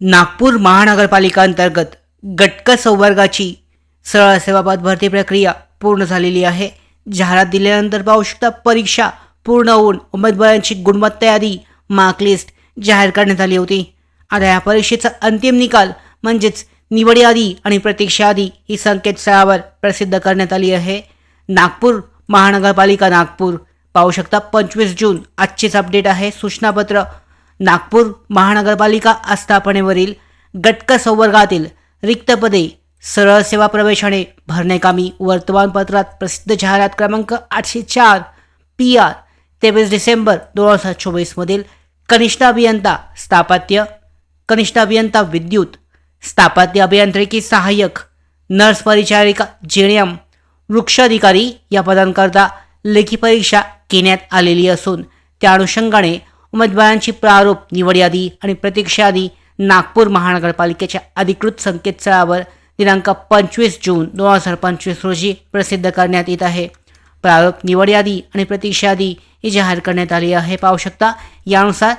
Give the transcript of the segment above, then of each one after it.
नागपूर महानगरपालिका अंतर्गत गटक संवर्गाची सरळ सेवापद भरती प्रक्रिया पूर्ण झालेली आहे. जाहिरात दिल्यानंतर पाहू शकता परीक्षा पूर्ण होऊन उमेदवारांची गुणवत्ता यादी मार्क लिस्ट जाहीर करण्यात आली होती. आता या परीक्षेचा अंतिम निकाल म्हणजेच निवड यादी आणि प्रतीक्षा यादी ही संकेतस्थळावर प्रसिद्ध करण्यात आली आहे. नागपूर महानगरपालिका नागपूर पाहू शकता पंचवीस जून आजचीच अपडेट आहे. सूचनापत्र नागपूर महानगरपालिका आस्थापनेवरील गटक संवर्गातील रिक्त पदे सरळ सेवा प्रवेशाने भरण्याकामी वर्तमानपत्रात प्रसिद्ध जाहिरात क्रमांक आठशे चार पी आर तेवीस डिसेंबर दोन हजार चोवीसमधील कनिष्ठ अभियंता स्थापत्य कनिष्ठ अभियंता विद्युत स्थापत्य अभियांत्रिकी सहाय्यक नर्स परिचारिका जेणियम वृक्षाधिकारी या पदांकरता लेखी परीक्षा घेण्यात आलेली असून त्या अनुषंगाने उमेदवारांची प्रारूप निवड यादी आणि प्रतीक्षा यादी नागपूर महानगरपालिकेच्या अधिकृत संकेतस्थळावर दिनांक पंचवीस जून दोन हजार पंचवीस रोजी प्रसिद्ध करण्यात येत आहे. प्रारूप निवड यादी आणि प्रतीक्षा यादी ही जाहीर करण्यात आली आहे. पाहू शकता यानुसार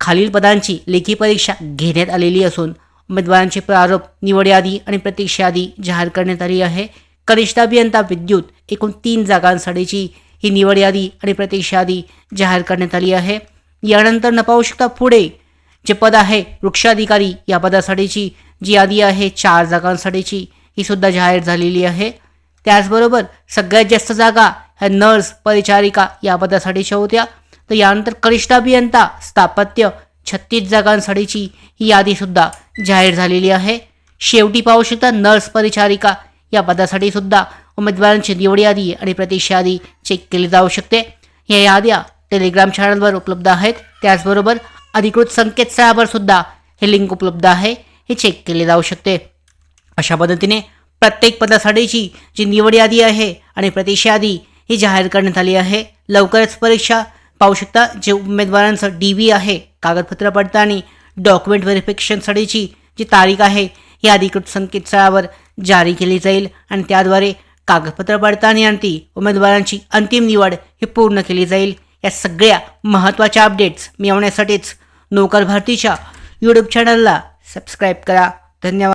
खालील पदांची लेखी परीक्षा घेण्यात आलेली असून उमेदवारांची प्रारूप निवड यादी आणि प्रतीक्षा यादी जाहीर करण्यात आली आहे. कनिष्ठ अभियंता विद्युत एकूण तीन जागांसाठीची ही निवड यादी आणि प्रतीक्षा यादी जाहीर करण्यात आली आहे. यानंतर न पाहू शकता पुढे जे पद आहे वृक्षाधिकारी या पदासाठीची जी यादी आहे चार जागांसाठीची ही सुद्धा जाहीर झालेली आहे. त्याचबरोबर सगळ्यात जास्त जागा ह्या नर्स परिचारिका या पदासाठीच्या होत्या. तर यानंतर कनिष्ठ अभियंता स्थापत्य छत्तीस जागांसाठीची ही यादीसुद्धा जाहीर झालेली आहे. शेवटी पाहू शकता नर्स परिचारिका या पदासाठी सुद्धा उमेदवारांची निवड यादी आणि प्रतीक्षा यादी चेक केली जाऊ शकते. या याद्या टेलिग्राम चॅनलवर उपलब्ध आहेत. त्याचबरोबर अधिकृत संकेतस्थळावर सुद्धा हे लिंक उपलब्ध आहे. हे चेक केले जाऊ शकते. अशा पद्धतीने प्रत्येक पदासाठीची जी निवड यादी आहे आणि प्रतीक्षा यादी ही जाहीर करण्यात आली आहे. लवकरच परीक्षा पाहू शकता. जे उमेदवारांचं डी व्ही आहे कागदपत्र पडताळणी डॉक्युमेंट व्हेरिफिकेशनसाठीची जी तारीख आहे ही अधिकृत संकेतस्थळावर जारी केली जाईल आणि त्याद्वारे कागदपत्र पडताळणी आणि ती उमेदवारांची अंतिम निवड ही पूर्ण केली जाईल. या सगळ्या महत्त्वाच्या अपडेट्स मिळवण्यासाठीच नोकर भारतीच्या यूट्यूब चॅनलला सबस्क्राईब करा. धन्यवाद.